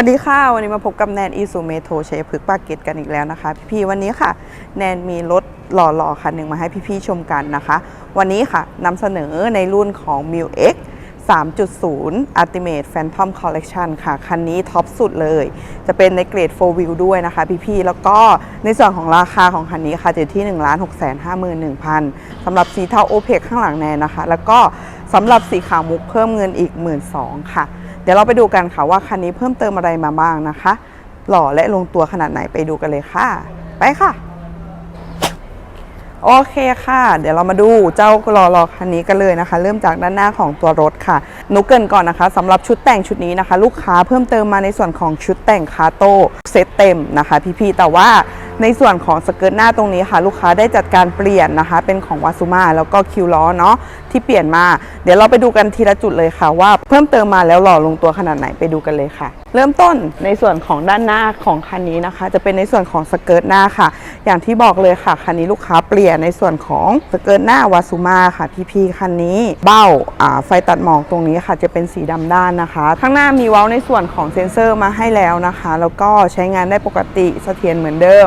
สวัสดีค่ะ วันนี้มาพบกับแนนอีซูเมโทชัยพฤกษ์ปากเกร็ดกันอีกแล้วนะคะ พี่ๆวันนี้ค่ะ แนนมีรถหล่อๆคันหนึ่งมาให้พี่ๆชมกันนะคะ วันนี้ค่ะนำเสนอในรุ่นของ m i l X 3.0 Ultimate Phantom Collection ค่ะ คันนี้ท็อปสุดเลย จะเป็นในเกรด 4 wheel ด้วยนะคะพี่ๆ แล้วก็ในส่วนของราคาของคันนี้ค่ะจะอยู่ที่ 1 6 5 1 0 0 0สำหรับสีเทาโอเพกข้างหลังแนนนะคะ แล้วก็สำหรับสีขาวมุกเพิ่มเงินอีก 1 2 0 0 0ค่ะ เดี๋ยวเราไปดูกันค่ะว่าคันนี้เพิ่มเติมอะไรมาบ้างนะคะ หล่อและลงตัวขนาดไหนไปดูกันเลยค่ะ ไปค่ะโอเคค่ะ เดี๋ยวเรามาดูเจ้ารอรอคันนี้กันเลยนะคะ เริ่มจากด้านหน้าของตัวรถค่ะหนุกเกินก่อนนะคะสำหรับชุดแต่งชุดนี้นะคะ ลูกค้าเพิ่มเติมมาในส่วนของชุดแต่งคาโต้เซตเต็มนะคะ พี่ๆแต่ว่า ในส่วนของสเกิร์ตหน้าตรงนี้ค่ะ ลูกค้าได้จัดการเปลี่ยนนะคะ เป็นของวาซูมาแล้วก็คิวล้อเนาะที่เปลี่ยนมา เดี๋ยวเราไปดูกันทีละจุดเลยค่ะ ว่าเพิ่มเติมมาแล้วหล่อลงตัวขนาดไหนไปดูกันเลยค่ะเริ่มต้นในส่วนของด้านหน้าของคันนี้นะคะ จะเป็นในส่วนของสเกิร์ตหน้าค่ะ อย่างที่บอกเลยค่ะคันนี้ลูกค้าเปลี่ยนในส่วนของสเกิร์ตหน้าวาซูมาค่ะพี่ๆคันนี้เบ้าไฟตัดหมอกตรงนี้ค่ะ จะเป็นสีดำด้านนะคะ ข้างหน้ามีเว้าในส่วนของเซ็นเซอร์มาให้แล้วนะคะ แล้วก็ใช้งานได้ปกติเสถียรเหมือนเดิม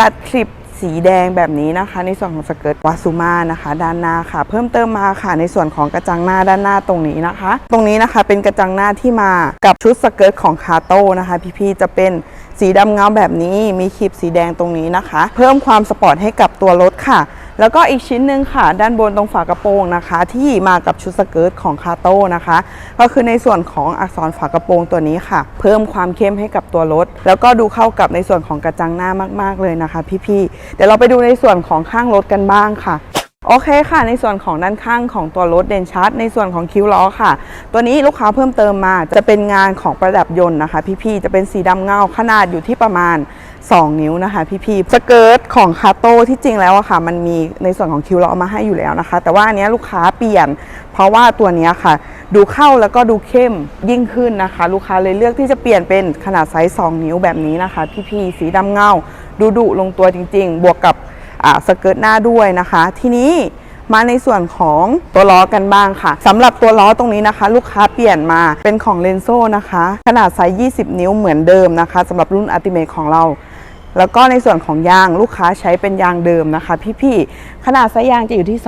ตัดคลิป สีแดงแบบนี้นะคะ ในส่วนของสเกิร์ตวาซูมานะคะ ด้านหน้าค่ะ เพิ่มเติมมาค่ะ ในส่วนของกระจังหน้าด้านหน้าตรงนี้นะคะ ตรงนี้นะคะเป็นกระจังหน้าที่มากับชุดสเกิร์ตของคาโต้นะคะ พี่ๆจะเป็นสีดำเงาแบบนี้มีคลิปสีแดงตรงนี้นะคะ เพิ่มความสปอร์ตให้กับตัวรถค่ะ แล้วก็อีกชิ้นหนึ่งค่ะ ด้านบนตรงฝากระโปรงนะคะ ที่มากับชุดสเกิร์ตของคาโต้นะคะ ก็คือในส่วนของอักษรฝากระโปรงตัวนี้ค่ะ เพิ่มความเข้มให้กับตัวรถ แล้วก็ดูเข้ากับในส่วนของกระจังหน้ามากๆเลยนะคะ พี่ๆเดี๋ยวเราไปดูในส่วนของข้างรถกันบ้างค่ะโอเคค่ะ ในส่วนของด้านข้างของตัวรถเด่นชัด ในส่วนของคิ้วล้อค่ะ ตัวนี้ลูกค้าเพิ่มเติมมาจะเป็นงานของประดับยนต์นะคะ พี่ๆจะเป็นสีดำเงาขนาดอยู่ที่ประมาณ 2 นิ้วนะคะ พี่ๆสเกิร์ตของคาโต้ที่จริงแล้วอะค่ะ มันมีในส่วนของคิ้วล้อมาให้อยู่แล้วนะคะ แต่ว่าอันนี้ลูกค้าเปลี่ยน เพราะว่าตัวนี้ค่ะ ดูเข้าแล้วก็ดูเข้มยิ่งขึ้นนะคะ ลูกค้าเลยเลือกที่จะเปลี่ยนเป็นขนาดไซส์2 นิ้วแบบนี้นะคะ พี่ๆสีดำเงาดูดุลงตัวจริง ๆ บวกกับสเกิร์ตหน้าด้วยนะคะ ทีนี้มาในส่วนของตัวล้อกันบ้างค่ะสำหรับตัวล้อตรงนี้นะคะ ลูกค้าเปลี่ยนมาเป็นของเลนโซนะคะ ขนาดไซส์ 20 นิ้วเหมือนเดิมนะคะสำหรับรุ่นอัติเม e ของเรา แล้วก็ในส่วนของยางลูกค้าใช้เป็นยางเดิมนะคะ พี่ๆขนาดไซส์ยางจะอยู่ที่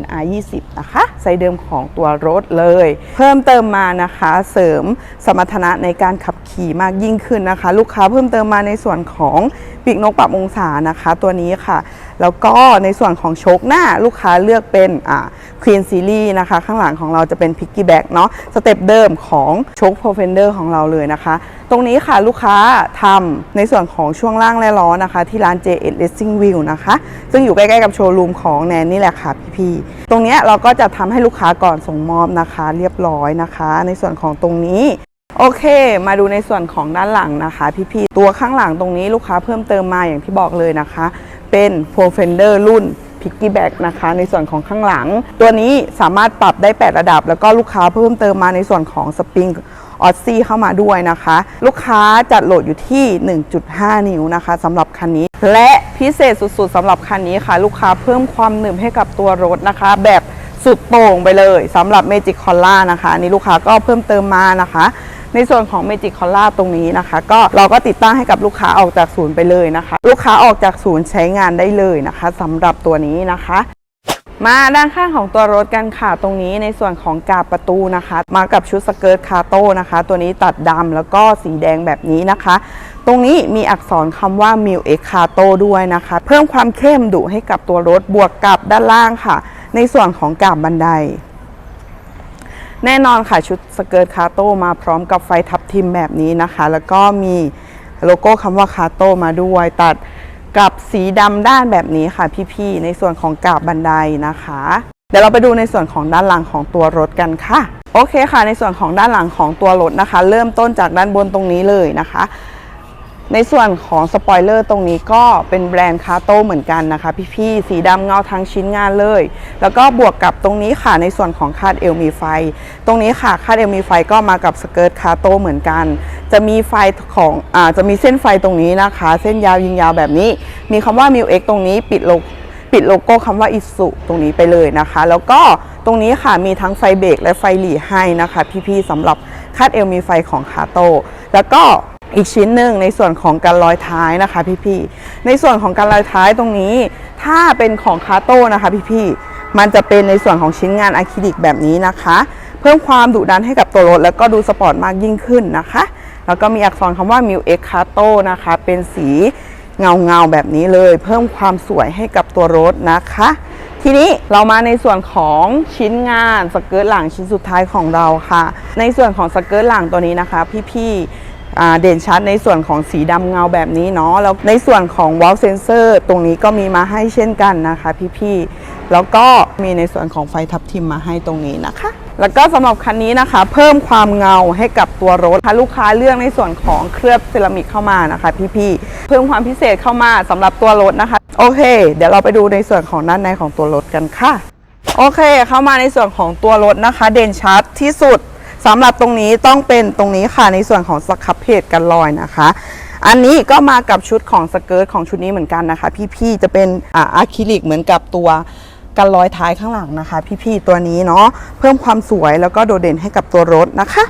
26550 R20 นะคะไซส์เดิมของตัวรถเลย เพิ่มเติมมานะคะเสริมสมรรถนะในการขับขี่มากยิ่งขึ้นนะคะ ลูกค้าเพิ่มเติมมาในส่วนของปีกนกปรับองศานะคะ ตัวนี้ค่ะ แล้วก็ในส่วนของโชคหน้าลูกค้าเลือกเป็นควีนซีรีส์นะคะ ข้างหลังของเราจะเป็นพิกกี้แบ็กเนาะสเต็ปเดิมของโชคโปรเฟนเดอร์ของเราเลยนะคะ ตรงนี้ค่ะลูกค้าทำในส่วนของช่วงล่างและล้อนะคะ ที่ร้าน J1 Racing Wheel นะคะ ซึ่งอยู่ใกล้ๆกับโชว์รูมของแนนนี่แหละค่ะพี่ๆตรงนี้เราก็จะทำให้ลูกค้าก่อนส่งมอบนะคะ เรียบร้อยนะคะ ในส่วนของตรงนี้โอเค มาดูในส่วนของด้านหลังนะคะ พี่ๆ ตัวข้างหลังตรงนี้ลูกค้าเพิ่มเติมมาอย่างที่บอกเลยนะคะ เป็น p r o f e n d e r รุ่น p i g g y b a c k นะคะในส่วนของข้างหลัง ตัวนี้สามารถปรับได้ 8 ระดับ แล้วก็ลูกค้าเพิ่มเติมมาในส่วนของสปริงออซซี่เข้ามาด้วยนะคะ ลูกค้าจัดโหลดอยู่ที่ 1.5 นิ้วนะคะสำหรับคันนี้ และพิเศษสุดๆสำหรับคันนี้ค่ะ ลูกค้าเพิ่มความหนึบให้กับตัวรถนะคะ แบบสุดโต่งไปเลยสำหรับ Magic c o l l a นะคะนนี้ลูกค้าก็เพิ่มเติมมานะคะ ในส่วนของ Magic c o l l a ตรงนี้นะคะ ก็เราก็ติดตั้งให้กับลูกค้าออกจากศูนย์ไปเลยนะคะ ลูกค้าออกจากศูนย์ใช้งานได้เลยนะคะสำหรับตัวนี้นะคะมาด้านข้างของตัวรถกันค่ะตรงนี้ในส่วนของกาบประตูนะคะ มากับชุดสเกิร์ตคาโต้นะคะ ตัวนี้ตัดดำแล้วก็สีแดงแบบนี้นะคะ ตรงนี้มีอักษรคำว่า m i l X c a t o ด้วยนะคะ เพิ่มความเข้มดุให้กับตัวรถบวกกับด้านล่างค่ะ ในส่วนของกาบบันได แน่นอนค่ะชุดสเกิร์ตคาโต้มาพร้อมกับไฟทับทิมแบบนี้นะคะ แล้วก็มีโลโก้คำว่าคาโต้มาด้วยตัดกับสีดำด้านแบบนี้ค่ะพี่ๆในส่วนของกาบบันไดนะคะ เดี๋ยวเราไปดูในส่วนของด้านหลังของตัวรถกันค่ะ โอเคค่ะ ในส่วนของด้านหลังของตัวรถนะคะ เริ่มต้นจากด้านบนตรงนี้เลยนะคะ ในส่วนของสปอยเลอร์ตรงนี้ก็เป็นแบรนด์คาโต้เหมือนกันนะคะ พี่ๆ สีดำเงาทั้งชิ้นงานเลย แล้วก็บวกกับตรงนี้ค่ะในส่วนของคาดเอลมีไฟ ตรงนี้ค่ะคาดเอลมีไฟก็มากับสเกิร์ตคาโต้เหมือนกัน จะมีไฟของอ่าจะมีเส้นไฟตรงนี้นะคะ เส้นยาวยิงยาวแบบนี้ มีคำว่า m i l X ตรงนี้ปิดโลปิดโลโก้คำว่าอิสุตรงนี้ไปเลยนะคะ แล้วก็ตรงนี้ค่ะมีทั้งไฟเบรกและไฟหลีให้นะคะ พี่ๆสำหรับคาดเอวมีไฟของคาโต้แล้วก็ อีกชิ้นหนึ่งในส่วนของการลอยท้ายนะคะพี่ๆในส่วนของการลอยท้ายตรงนี้ ถ้าเป็นของคาโต้นะคะพี่ๆมันจะเป็นในส่วนของชิ้นงานอะคริลิกแบบนี้นะคะ เพิ่มความดุดันให้กับตัวรถ แล้วก็ดูสปอร์ตมากยิ่งขึ้นนะคะ แล้วก็มีอักษรคำว่า m i l X c a t o นะคะ เป็นสีเงาเงาๆแบบนี้เลย เพิ่มความสวยให้กับตัวรถนะคะ ทีนี้เรามาในส่วนของชิ้นงานสเกิร์ตหลังชิ้นสุดท้ายของเราค่ะ ในส่วนของสเกิร์ตหลังตัวนี้นะคะ พี่ๆอ่ เด่นชัดในส่วนของสีดำเงาแบบนี้เนาะแล้วในส่วนของ wall sensor ตรงนี้ก็มีมาให้เช่นกันนะคะพี่ๆแล้วก็มีในส่วนของไฟทับทิมมาให้ตรงนี้นะคะ แล้วก็สำหรับคันนี้นะคะ เพิ่มความเงาให้กับตัวรถค่ะลูกค้าเลือกในส่วนของเคลือบเซรามิกเข้ามานะคะ พี่ๆเพิ่มความพิเศษเข้ามาสำหรับตัวรถนะคะ โอเค เดี๋ยวเราไปดูในส่วนของด้านในของตัวรถกันค่ะ โอเค เข้ามาในส่วนของตัวรถนะคะ เด่นชัดที่สุด สำหรับตรงนี้ต้องเป็นตรงนี้ค่ะในส่วนของสครับเพจกันรอยนะคะ อันนี้ก็มากับชุดของสเกิร์ตของชุดนี้เหมือนกันนะคะ พี่ๆจะเป็นอะอะคริลิกเหมือนกับตัวกันรอยท้ายข้างหลังนะคะ พี่ๆตัวนี้เนาะเพิ่มความสวยแล้วก็โดดเด่นให้กับตัวรถนะคะ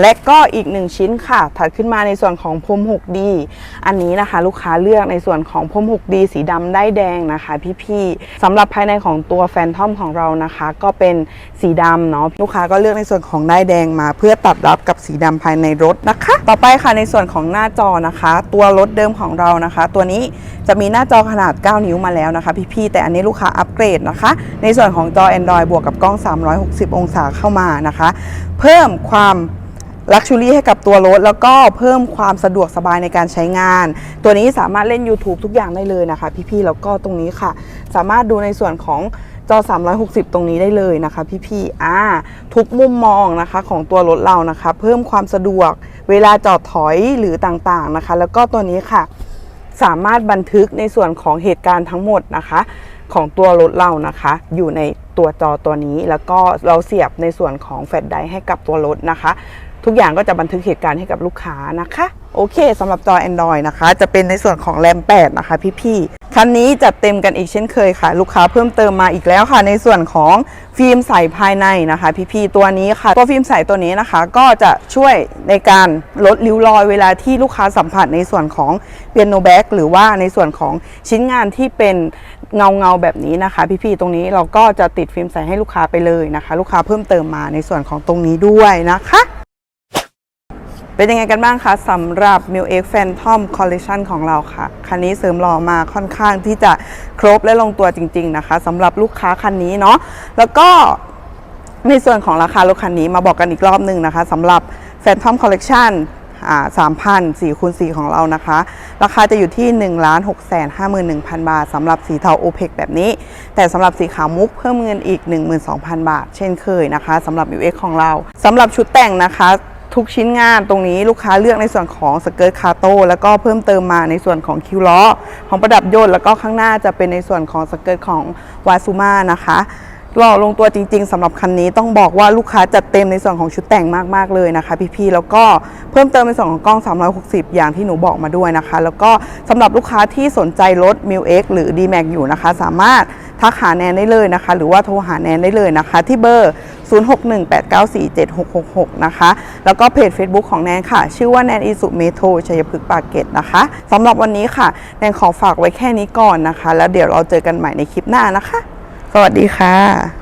และก็อีกหนึ่งชิ้นค่ะ ถัดขึ้นมาในส่วนของพรม 6D อันนี้นะคะ ลูกค้าเลือกในส่วนของพรม 6D สีดำได้แดงนะคะ พี่ๆสำหรับภายในของตัวแฟนทอมของเรานะคะ ก็เป็นสีดำเนาะลูกค้าก็เลือกในส่วนของได้แดงมา เพื่อตัดรับกับสีดำภายในรถนะคะ ต่อไปค่ะในส่วนของหน้าจอนะคะ ตัวรถเดิมของเรานะคะ ตัวนี้จะมีหน้าจอขนาด 9 นิ้วมาแล้วนะคะ พี่ๆแต่อันนี้ลูกค้าอัปเกรดนะคะ ในส่วนของจอ Android บวกกับกล้อง 360 องศาเข้ามานะคะ เพิ่มความ ลักชูรี่ให้กับตัวรถ แล้วก็เพิ่มความสะดวกสบายในการใช้งาน ตัวนี้สามารถเล่น YouTube ทุกอย่างได้เลยนะคะ พี่ๆแล้วก็ตรงนี้ค่ะ สามารถดูในส่วนของจอ 360 ตรงนี้ได้เลยนะคะ พี่ๆอ่าทุกมุมมองนะคะของตัวรถเรานะคะ เพิ่มความสะดวกเวลาจอดถอยหรือต่างๆนะคะ แล้วก็ตัวนี้ค่ะ สามารถบันทึกในส่วนของเหตุการณ์ทั้งหมดนะคะ ของตัวรถเรานะคะ อยู่ในตัวจอตัวนี้แล้วก็เราเสียบในส่วนของแฟลชไดร์ให้กับตัวรถนะคะ ทุกอย่างก็จะบันทึกเหตุการณ์ให้กับลูกค้านะคะ โอเคสำหรับจอ Android นะคะ จะเป็นในส่วนของแรม 8 นะคะพี่ๆ คันนี้จัดเต็มกันอีกเช่นเคยค่ะ ลูกค้าเพิ่มเติมมาอีกแล้วค่ะ ในส่วนของฟิล์มใสภายในนะคะ พี่ๆ ตัวนี้ค่ะ ตัวฟิล์มใสตัวนี้นะคะ ก็จะช่วยในการลดริ้วรอยเวลาที่ลูกค้าสัมผัสในส่วนของเปียโนแบ็กหรือว่าในส่วนของชิ้นงานที่เป็นเงาเงาแบบนี้นะคะ พี่ๆ ตรงนี้เราก็จะติดฟิล์มใสให้ลูกค้าไปเลยนะคะ ลูกค้าเพิ่มเติมมาในส่วนของตรงนี้ด้วยนะคะ เป็นยังไงกันบ้างคะสำหรับ m i l X Phantom Collection ของเราค่ะ คันนี้เสริมหล่อมาค่อนข้างที่จะครบและลงตัวจริง ๆ นะคะสำหรับลูกค้าคันนี้เนาะแล้วก็ในส่วนของราคารถคันนี้มาบอกกันอีกรอบหนึ่งนะคะสำหรับ Phantom Collection อ่า3,000 4คูณ4ของเรานะคะ ราคาจะอยู่ที่1 6 5 1 0 0 0บาทสำหรับสีเทา OPEC แบบนี้ แต่สำหรับสีขาวมุกเพิ่มเงินอีก 12,000 บาท เช่นเคยนะคะสำหรับ UX ของเราสำหรับชุดแต่งนะคะ ทุกชิ้นงานตรงนี้ลูกค้าเลือกในส่วนของสเกิร์ตคาโต้แล้วก็เพิ่มเติมมาในส่วนของคิวล้อของประดับยนต์แล้วก็ข้างหน้าจะเป็นในส่วนของสเกิร์ตของวาซูมานะคะหล่อลงตัวจริง ๆสำหรับคันนี้ต้องบอกว่าลูกค้าจัดเต็มในส่วนของชุดแต่งมาก ๆ เลยนะคะ พี่ๆแล้วก็เพิ่มเติมในส่วนของกล้อง 360 อย่างที่หนูบอกมาด้วยนะคะ แล้วก็สำหรับลูกค้าที่สนใจรถ m i l X หรือ d m a x อยู่นะคะ สามารถ ทักหาแนนได้เลยนะคะ หรือว่าโทรหาแนนได้เลยนะคะ ที่เบอร์ 0618947666 นะคะ แล้วก็เพจ Facebook ของแนนค่ะ ชื่อว่าแนนอิสุเมโทรชัยพฤกษ์ปากเกตนะคะสำหรับวันนี้ค่ะ แนนขอฝากไว้แค่นี้ก่อนนะคะ แล้วเดี๋ยวเราเจอกันใหม่ในคลิปหน้านะคะ สวัสดีค่ะ